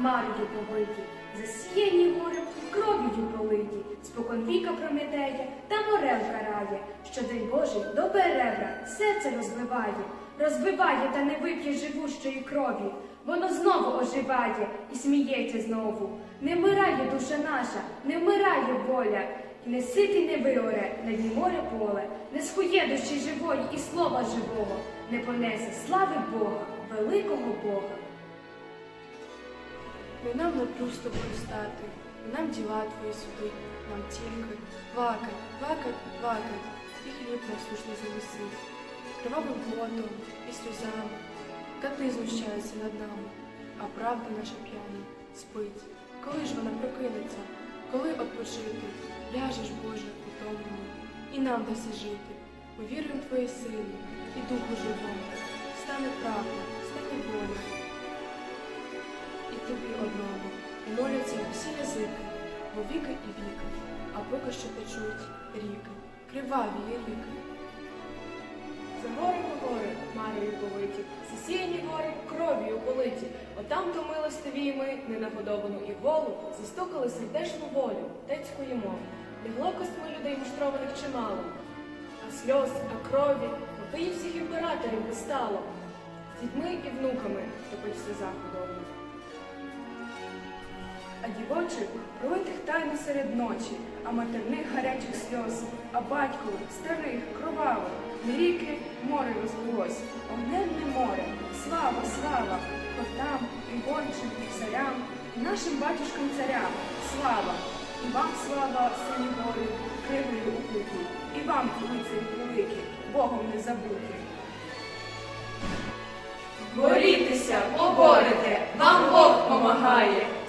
хмарою повиті, засіяні гори кров'ю политі, спокон віка Прометея та морел карає, що день Божий до беребра серце розбиває, розбиває та не вип'є живущої крові. Воно знову оживає і сміється знову. Не вмирає душа наша, не вмирає воля, і не ситий не виоре на моря поле, не схує душі живої і слова живого, не понесе слави Бога, великого Бога. Не нам на плюс тобою стати, не нам діла твої судить, нам тільки плакать, плакать, плакать, і хліб насушний зависить, кривавим потом і сльозами, кати знущаються над нами, а правда наша п'яна спить. Коли ж вона прокинеться, коли odpoчити, ляжеш, Боже, утомлений, і нам даси жити. Повіримо в твої сили і духу живому, стане правда, стане воля тобі одному. Моляться всі язики, бо віки і віки, а поки що течуть ріки, криваві є ріки. За гори гори, марою повиті, засіяні гори кров'ю политі. Отам то милостиві ми, ненаподобану і голу, застукали сердешну волю, тецької мови. Лягло костьми людей муштрованих чимало, а сльоз, а крові, попиї всіх імператорів би стало. З дітьми і внуками худобних. а дівочих пролитих тайно серед ночі, а матерних гарячих сльоз, а батько старих, кровавих, ріки море розлилось, огненне море, слава, слава, котам, і гончим, і царям, і нашим батюшкам царям, слава, і вам слава, сині гори, кривою укуті, і вам, лицарі великі, Богом не забуті. Борітеся, поборете, вам Бог помагає.